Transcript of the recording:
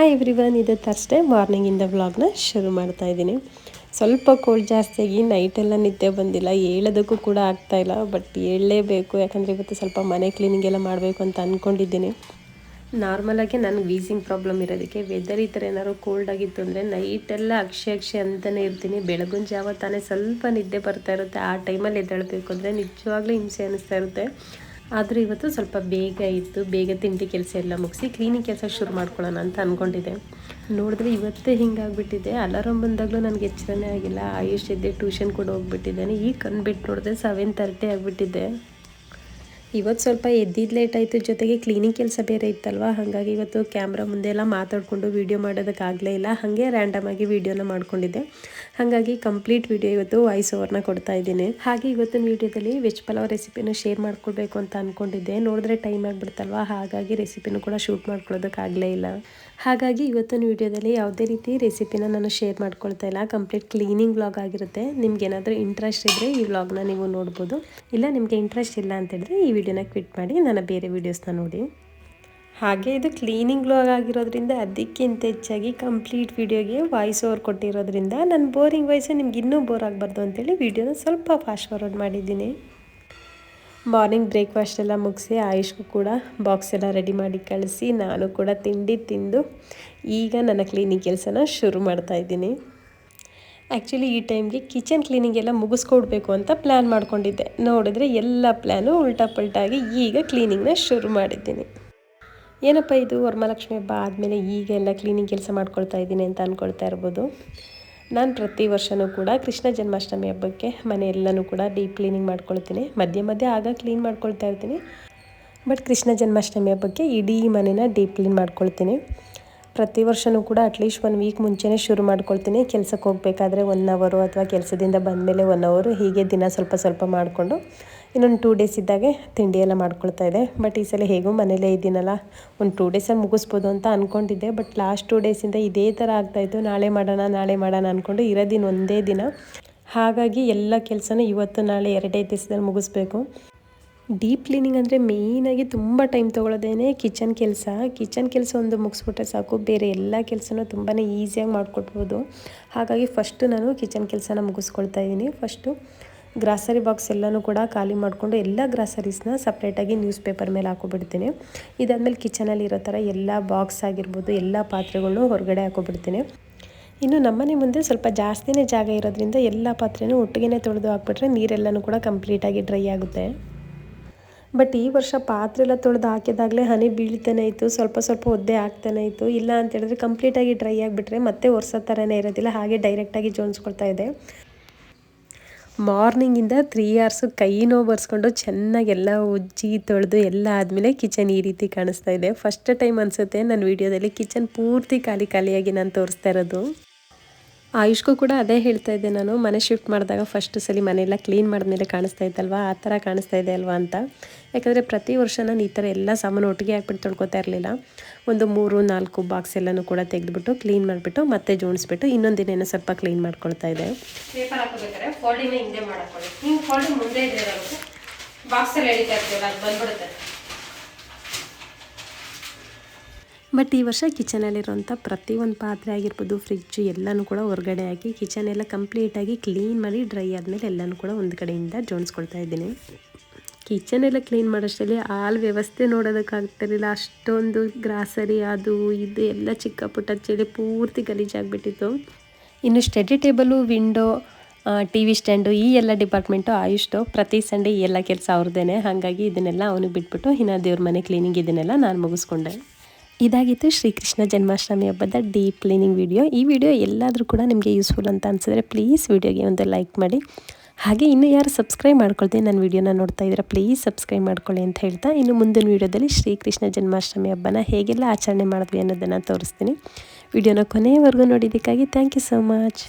Hi everyone ಇದು Thursday ಮಾರ್ನಿಂಗಿಂದ ವ್ಲಾಗ್ನ ಶುರು ಮಾಡ್ತಾ ಇದ್ದೀನಿ. ಸ್ವಲ್ಪ ಕೋಲ್ಡ್ ಜಾಸ್ತಿಯಾಗಿ ನೈಟೆಲ್ಲ ನಿದ್ದೆ ಬಂದಿಲ್ಲ ಹೇಳೋದಕ್ಕೂ ಕೂಡ ಆಗ್ತಾಯಿಲ್ಲ ಬಟ್ ಹೇಳಲೇಬೇಕು ಯಾಕಂದರೆ ಇವತ್ತು ಸ್ವಲ್ಪ ಮನೆ ಕ್ಲೀನಿಂಗ್ ಎಲ್ಲ ಮಾಡಬೇಕು ಅಂತ ಅಂದ್ಕೊಂಡಿದ್ದೀನಿ ನಾರ್ಮಲಾಗಿ ನನಗೆ ವೀಸಿಂಗ್ ಪ್ರಾಬ್ಲಮ್ ಇರೋದಕ್ಕೆ ವೆದರ್ ಈ ಥರ ಏನಾದ್ರು ಕೋಲ್ಡ್ ಆಗಿತ್ತು ಅಂದರೆ ನೈಟೆಲ್ಲ ಅಕ್ಷಿ ಅಕ್ಷಿ ಅಂತಲೇ ಇರ್ತೀನಿ. ಬೆಳಗಿನ ಜಾವ ತಾನೇ ಸ್ವಲ್ಪ ನಿದ್ದೆ ಬರ್ತಾ ಇರುತ್ತೆ. ಆ ಟೈಮಲ್ಲಿ ಎದ್ದೇಳಬೇಕು ಅಂದರೆ ನಿಜವಾಗ್ಲೂ ಹಿಂಸೆ ಅನ್ನಿಸ್ತಾ ಇರುತ್ತೆ. ಆದರೂ ಇವತ್ತು ಸ್ವಲ್ಪ ಬೇಗ ಇತ್ತು ಬೇಗ ತಿಂಡಿ ಕೆಲಸ ಎಲ್ಲ ಮುಗಿಸಿ ಕ್ಲೀನಿಂಗ್ ಕೆಲಸ ಶುರು ಮಾಡ್ಕೊಳ್ಳೋಣ ಅಂತ ಅಂದ್ಕೊಂಡಿದ್ದೆ ನೋಡಿದ್ರೆ ಇವತ್ತೇ ಹಿಂಗಾಗ್ಬಿಟ್ಟಿದೆ. ಅಲಾರಾಮ್ ಬಂದಾಗಲೂ ನನಗೆ ಎಚ್ಚರನೇ ಆಗಿಲ್ಲ. ಆಯುಷ್ ಇದ್ದೆ ಟ್ಯೂಷನ್ ಕೂಡ ಹೋಗ್ಬಿಟ್ಟಿದ್ದೇನೆ ಈಗ ಕಂಡುಬಿಟ್ಟು ನೋಡಿದೆ ಸೆವೆನ್ ತರ್ಟಿ ಆಗಿಬಿಟ್ಟಿದೆ. ಇವತ್ತು ಸ್ವಲ್ಪ ಎದ್ದಿದ್ದು ಲೇಟ್ ಆಯಿತು, ಜೊತೆಗೆ ಕ್ಲೀನಿಂಗ್ ಕೆಲಸ ಬೇರೆ ಇತ್ತಲ್ವ? ಹಾಗಾಗಿ ಇವತ್ತು ಕ್ಯಾಮ್ರಾ ಮುಂದೆ ಎಲ್ಲ ಮಾತಾಡಿಕೊಂಡು ವೀಡಿಯೋ ಮಾಡೋದಕ್ಕಾಗಲೇ ಇಲ್ಲ. ಹಾಗೆ ರ್ಯಾಂಡಮ್ ಆಗಿ ವೀಡಿಯೋನ ಮಾಡ್ಕೊಂಡಿದ್ದೆ. ಹಾಗಾಗಿ ಕಂಪ್ಲೀಟ್ ವೀಡಿಯೋ ಇವತ್ತು ವಾಯ್ಸ್ ಓವರ್ನ ಕೊಡ್ತಾ ಇದ್ದೀನಿ. ಹಾಗೆ ಇವತ್ತಿನ ವೀಡಿಯೋದಲ್ಲಿ ವೆಜ್ ಪಲಾವ್ ರೆಸಿಪಿನ ಶೇರ್ ಮಾಡ್ಕೊಳ್ಬೇಕು ಅಂತ ಅಂದ್ಕೊಂಡಿದ್ದೆ ನೋಡಿದ್ರೆ ಟೈಮ್ ಆಗಿಬಿಡ್ತಲ್ವ? ಹಾಗಾಗಿ ರೆಸಿಪಿನೂ ಕೂಡ ಶೂಟ್ ಮಾಡ್ಕೊಳ್ಳೋದಕ್ಕಾಗಲೇ ಇಲ್ಲ. ಹಾಗಾಗಿ ಇವತ್ತಿನ ವೀಡಿಯೋದಲ್ಲಿ ಯಾವುದೇ ರೀತಿ ರೆಸಿಪಿನ ನಾನು ಶೇರ್ ಮಾಡ್ಕೊಳ್ತಾ ಇಲ್ಲ. ಕಂಪ್ಲೀಟ್ ಕ್ಲೀನಿಂಗ್ ವ್ಲಾಗ್ ಆಗಿರುತ್ತೆ. ನಿಮ್ಗೆ ಏನಾದರೂ ಇಂಟ್ರೆಸ್ಟ್ ಇದ್ದರೆ ಈ ವ್ಲಾಗ್ನ ನೀವು ನೋಡ್ಬೋದು. ಇಲ್ಲ ನಿಮಗೆ ಇಂಟ್ರೆಸ್ಟ್ ಇಲ್ಲ ಅಂತೇಳಿದ್ರೆ ಈ ವಿಡಿಯೋನ ಕ್ವಿಟ್ ಮಾಡಿ ನಾನು ಬೇರೆ ವೀಡಿಯೋಸ್ನ ನೋಡಿ. ಹಾಗೆ ಇದು ಕ್ಲೀನಿಂಗ್ ವ್ಲಾಗ್ ಆಗಿರೋದ್ರಿಂದ ಅದಕ್ಕಿಂತ ಹೆಚ್ಚಾಗಿ ಕಂಪ್ಲೀಟ್ ವೀಡಿಯೋಗೆ ವಾಯ್ಸ್ ಓವರ್ ಕೊಟ್ಟಿರೋದ್ರಿಂದ ನನ್ನ ಬೋರಿಂಗ್ ವಾಯ್ಸು ನಿಮ್ಗೆ ಇನ್ನೂ ಬೋರ್ ಆಗಬಾರ್ದು ಅಂತೇಳಿ ವಿಡಿಯೋನ ಸ್ವಲ್ಪ ಫಾಸ್ಟ್ ಫಾರ್ವರ್ಡ್ ಮಾಡಿದ್ದೀನಿ. ಮಾರ್ನಿಂಗ್ ಬ್ರೇಕ್ಫಾಸ್ಟ್ ಎಲ್ಲ ಮುಗಿಸಿ ಆಯುಷ್ಗೂ ಕೂಡ ಬಾಕ್ಸ್ ಎಲ್ಲ ರೆಡಿ ಮಾಡಿ ಕಳಿಸಿ ನಾನು ಕೂಡ ತಿಂಡಿ ತಿಂದು ಈಗ ನನ್ನ ಕ್ಲೀನಿಂಗ್ ಕೆಲಸನ ಶುರು ಮಾಡ್ತಾ ಇದ್ದೀನಿ. ಆ್ಯಕ್ಚುಲಿ ಈ ಟೈಮ್ಗೆ ಕಿಚನ್ ಕ್ಲೀನಿಂಗ್ ಎಲ್ಲ ಮುಗಿಸ್ಕೊಡ್ಬೇಕು ಅಂತ ಪ್ಲ್ಯಾನ್ ಮಾಡ್ಕೊಂಡಿದ್ದೆ. ನೋಡಿದ್ರೆ ಎಲ್ಲ ಪ್ಲ್ಯಾನು ಉಲ್ಟಾ ಪಲ್ಟಾಗಿ ಈಗ ಕ್ಲೀನಿಂಗ್ನ ಶುರು ಮಾಡಿದ್ದೀನಿ. ಏನಪ್ಪ ಇದು ವರಮಹಾಲಕ್ಷ್ಮಿ ಹಬ್ಬ ಆದಮೇಲೆ ಈಗ ಎಲ್ಲ ಕ್ಲೀನಿಂಗ್ ಕೆಲಸ ಮಾಡ್ಕೊಳ್ತಾ ಇದ್ದೀನಿ ಅಂತ ಅಂದ್ಕೊಳ್ತಾ ಇರ್ಬೋದು. ನಾನು ಪ್ರತಿ ವರ್ಷವೂ ಕೂಡ ಕೃಷ್ಣ ಜನ್ಮಾಷ್ಟಮಿ ಹಬ್ಬಕ್ಕೆ ಮನೆ ಎಲ್ಲನೂ ಕೂಡ ಡೀಪ್ ಕ್ಲೀನಿಂಗ್ ಮಾಡ್ಕೊಳ್ತೀನಿ. ಮಧ್ಯೆ ಮಧ್ಯೆ ಆಗ ಕ್ಲೀನ್ ಮಾಡ್ಕೊಳ್ತಾ ಇರ್ತೀನಿ. ಬಟ್ ಕೃಷ್ಣ ಜನ್ಮಾಷ್ಟಮಿ ಹಬ್ಬಕ್ಕೆ ಇಡೀ ಮನೆನ ಡೀಪ್ ಕ್ಲೀನ್ ಮಾಡ್ಕೊಳ್ತೀನಿ. ಪ್ರತಿ ವರ್ಷವೂ ಕೂಡ ಅಟ್ಲೀಸ್ಟ್ ಒನ್ ವೀಕ್ ಮುಂಚೆನೇ ಶುರು ಮಾಡ್ಕೊಳ್ತೀನಿ. ಕೆಲಸಕ್ಕೆ ಹೋಗಬೇಕಾದ್ರೆ ಒನ್ ಅವರು ಅಥವಾ ಕೆಲಸದಿಂದ ಬಂದಮೇಲೆ ಒನ್ ಅವರು ಹೀಗೆ ದಿನ ಸ್ವಲ್ಪ ಸ್ವಲ್ಪ ಮಾಡಿಕೊಂಡು ಇನ್ನೊಂದು ಟೂ ಡೇಸ್ ಇದ್ದಾಗೆ ತಿಂಡಿ ಎಲ್ಲ ಮಾಡ್ಕೊಳ್ತಾ ಇದೆ ಬಟ್ ಈ ಸಲ ಹೇಗೂ ಮನೇಲೇ ಇದ್ದೀನಲ್ಲ, ಒಂದು ಟೂ ಡೇಸಲ್ಲಿ ಮುಗಿಸ್ಬೋದು ಅಂತ ಅಂದ್ಕೊಂಡಿದ್ದೆ ಬಟ್ ಲಾಸ್ಟ್ ಟೂ ಡೇಸಿಂದ ಇದೇ ಥರ ಆಗ್ತಾಯಿತ್ತು ನಾಳೆ ಮಾಡೋಣ ನಾಳೆ ಮಾಡೋಣ ಅಂದ್ಕೊಂಡು ಇರೋದಿನ ಒಂದೇ ದಿನ. ಹಾಗಾಗಿ ಎಲ್ಲ ಕೆಲಸನೂ ಇವತ್ತು ನಾಳೆ ಎರಡೇ ದಿವಸದಲ್ಲಿ ಮುಗಿಸ್ಬೇಕು. ಡೀಪ್ ಕ್ಲೀನಿಂಗ್ ಅಂದರೆ ಮೇಯ್ನಾಗಿ ತುಂಬ ಟೈಮ್ ತೊಗೊಳ್ಳೋದೇನೆ ಕಿಚನ್ ಕೆಲಸ. ಕಿಚನ್ ಕೆಲಸ ಒಂದು ಮುಗಿಸ್ಬಿಟ್ರೆ ಸಾಕು, ಬೇರೆ ಎಲ್ಲ ಕೆಲಸನೂ ತುಂಬಾ ಈಸಿಯಾಗಿ ಮಾಡಿಕೊಡ್ಬೋದು. ಹಾಗಾಗಿ ಫಸ್ಟು ನಾನು ಕಿಚನ್ ಕೆಲಸನ ಮುಗಿಸ್ಕೊಳ್ತಾ ಇದ್ದೀನಿ. ಫಸ್ಟು ಗ್ರಾಸರಿ ಬಾಕ್ಸ್ ಎಲ್ಲನೂ ಕೂಡ ಖಾಲಿ ಮಾಡಿಕೊಂಡು ಎಲ್ಲ ಗ್ರಾಸರೀಸ್ನ ಸಪ್ರೇಟಾಗಿ ನ್ಯೂಸ್ ಪೇಪರ್ ಮೇಲೆ ಹಾಕೊಬಿಡ್ತೀನಿ. ಇದಾದಮೇಲೆ ಕಿಚನಲ್ಲಿ ಇರೋ ಥರ ಎಲ್ಲ ಬಾಕ್ಸ್ ಆಗಿರ್ಬೋದು, ಎಲ್ಲ ಪಾತ್ರೆಗಳನ್ನೂ ಹೊರಗಡೆ ಹಾಕೊಬಿಡ್ತೀನಿ. ಇನ್ನು ನಮ್ಮನೆ ಮುಂದೆ ಸ್ವಲ್ಪ ಜಾಸ್ತಿನೇ ಜಾಗ ಇರೋದ್ರಿಂದ ಎಲ್ಲ ಪಾತ್ರೆನೂ ಒಟ್ಟಿಗೆ ತೊಳೆದು ಹಾಕ್ಬಿಟ್ರೆ ನೀರೆಲ್ಲನೂ ಕೂಡ ಕಂಪ್ಲೀಟಾಗಿ ಡ್ರೈ ಆಗುತ್ತೆ. ಬಟ್ ಈ ವರ್ಷ ಪಾತ್ರೆ ಎಲ್ಲ ತೊಳೆದು ಹಾಕಿದಾಗಲೇ ಹನಿ ಬೀಳ್ತಾನೆ ಇತ್ತು. ಸ್ವಲ್ಪ ಸ್ವಲ್ಪ ಒದ್ದೆ ಆಗ್ತಾನೆ ಇತ್ತು. ಇಲ್ಲ ಅಂತ ಹೇಳಿದ್ರೆ ಕಂಪ್ಲೀಟಾಗಿ ಡ್ರೈ ಆಗಿಬಿಟ್ರೆ ಮತ್ತೆ ಒರ್ಸೋ ಥರನೇ ಇರೋದಿಲ್ಲ. ಹಾಗೆ ಡೈರೆಕ್ಟಾಗಿ ಜೋಣಿಸ್ಕೊಳ್ತಾ ಇದೆ. ಮಾರ್ನಿಂಗಿಂದ ತ್ರೀ ಅವರ್ಸು ಕೈ ನೋವು ಬರ್ಸ್ಕೊಂಡು ಚೆನ್ನಾಗಿ ಎಲ್ಲ ಉಜ್ಜಿ ತೊಳೆದು ಎಲ್ಲ ಆದಮೇಲೆ ಕಿಚನ್ ಈ ರೀತಿ ಕಾಣಿಸ್ತಾ ಇದೆ. ಫಸ್ಟ್ ಟೈಮ್ ಅನಿಸುತ್ತೆ. ನನ್ನ ವೀಡಿಯೋದಲ್ಲಿ ಕಿಚನ್ ಪೂರ್ತಿ ಖಾಲಿ ಖಾಲಿಯಾಗಿ ನಾನು ತೋರಿಸ್ತಾ ಇರೋದು. ಆಯುಷ್ಗೂ ಕೂಡ ಅದೇ ಹೇಳ್ತಾ ಇದ್ದೆ ನಾನು. ಮನೆ ಶಿಫ್ಟ್ ಮಾಡಿದಾಗ ಫಸ್ಟ್ ಸಲ ಮನೆಯೆಲ್ಲ ಕ್ಲೀನ್ ಮಾಡಿದ್ಮೇಲೆ ಕಾಣಿಸ್ತಾ ಇದ್ದಲ್ವಾ ಆ ಥರ ಕಾಣಿಸ್ತಾ ಇದೆ ಅಲ್ವಾ ಅಂತ. ಯಾಕಂದರೆ ಪ್ರತಿ ವರ್ಷ ನಾನು ಈ ಥರ ಎಲ್ಲ ಸಾಮಾನು ಒಟ್ಟಿಗೆ ಹಾಕ್ಬಿಟ್ಟು ತೊಳ್ಕೊತಾ ಇರಲಿಲ್ಲ. ಒಂದು ಮೂರು, ನಾಲ್ಕು ಬಾಕ್ಸ್ ಎಲ್ಲನೂ ಕೂಡ ತೆಗೆದುಬಿಟ್ಟು ಕ್ಲೀನ್ ಮಾಡಿಬಿಟ್ಟು ಮತ್ತೆ ಜೋಡಿಸ್ಬಿಟ್ಟು ಇನ್ನೊಂದಿನೇನೋ ಸ್ವಲ್ಪ ಕ್ಲೀನ್ ಮಾಡ್ಕೊಳ್ತಾ ಇದೆ ಬಾಕ್ಸಲ್ಲಿ ಎಳಿತಾ ಅದು ಬಂದ್ಬಿಡುತ್ತೆ. ಬಟ್ ಈ ವರ್ಷ ಕಿಚನಲ್ಲಿರುವಂಥ ಪ್ರತಿಯೊಂದು ಪಾತ್ರೆ ಆಗಿರ್ಬೋದು ಫ್ರಿಜ್ಜು ಎಲ್ಲನೂ ಕೂಡ ಹೊರಗಡೆ ಹಾಕಿ ಕಿಚನ್ ಎಲ್ಲ ಕಂಪ್ಲೀಟಾಗಿ ಕ್ಲೀನ್ ಮಾಡಿ ಡ್ರೈ ಆದಮೇಲೆ ಎಲ್ಲನೂ ಕೂಡ ಒಂದು ಕಡೆಯಿಂದ ಜೋಡಿಸ್ಕೊಳ್ತಾ ಇದ್ದೀನಿ. ಕಿಚನ್ ಎಲ್ಲ ಕ್ಲೀನ್ ಮಾಡೋಷ್ಟರಲ್ಲಿ ಆಲ್ ವ್ಯವಸ್ಥೆ ನೋಡೋದಕ್ಕಾಗ್ತಿರಲಿಲ್ಲ. ಅಷ್ಟೊಂದು ಗ್ರಾಸರಿ, ಅದು ಇದು ಎಲ್ಲ ಚಿಕ್ಕ ಪುಟ್ಟ ಚೆಲ್ಲಿ ಪೂರ್ತಿ ಗಲೀಜಾಗಿಬಿಟ್ಟಿತ್ತು ಇನ್ನು study table window T V stand ಈ ಎಲ್ಲ ಡಿಪಾರ್ಟ್ಮೆಂಟು ಆಯುಷ್ಟು ಪ್ರತಿ ಸಂಡೇ ಈ ಎಲ್ಲ ಕೆಲಸ ಅವ್ರದ್ದೇನೆ ಹಾಗಾಗಿ ಇದನ್ನೆಲ್ಲ ಅವನಿಗೆ ಬಿಟ್ಬಿಟ್ಟು ಇನ್ನು ದೇವ್ರ ಮನೆ ಕ್ಲೀನಿಂಗ್ ಇದನ್ನೆಲ್ಲ ನಾನು ಮುಗಿಸ್ಕೊಂಡೆ. ಇದಾಗಿತ್ತು ಶ್ರೀಕೃಷ್ಣ ಜನ್ಮಾಷ್ಟಮಿ ಹಬ್ಬದ ಡೀಪ್ ಕ್ಲೀನಿಂಗ್ ವಿಡಿಯೋ. ಈ ವಿಡಿಯೋ ಎಲ್ಲಾದರೂ ಕೂಡ ನಿಮಗೆ ಯೂಸ್ಫುಲ್ ಅಂತ ಅನಿಸಿದ್ರೆ ಪ್ಲೀಸ್ ವಿಡಿಯೋಗೆ ಒಂದು ಲೈಕ್ ಮಾಡಿ. ಹಾಗೆ ಇನ್ನು ಯಾರು ಸಬ್ಸ್ಕ್ರೈಬ್ ಮಾಡ್ಕೊಳ್ತೀನಿ ನನ್ನ ವಿಡಿಯೋನ ನೋಡ್ತಾ ಇದ್ದೀರಾ ಪ್ಲೀಸ್ ಸಬ್ಸ್ಕ್ರೈಬ್ ಮಾಡ್ಕೊಳ್ಳಿ ಅಂತ ಹೇಳ್ತಾ ಇನ್ನು ಮುಂದಿನ ವಿಡಿಯೋದಲ್ಲಿ ಶ್ರೀಕೃಷ್ಣ ಜನ್ಮಾಷ್ಟಮಿ ಹಬ್ಬನ ಹೇಗೆಲ್ಲ ಆಚರಣೆ ಮಾಡಿದ್ವಿ ಅನ್ನೋದನ್ನು ತೋರಿಸ್ತೀನಿ. ವಿಡಿಯೋನ ಕೊನೆಯವರೆಗೂ ನೋಡಿದ್ದಕ್ಕಾಗಿ ಥ್ಯಾಂಕ್ ಯು ಸೋ ಮಚ್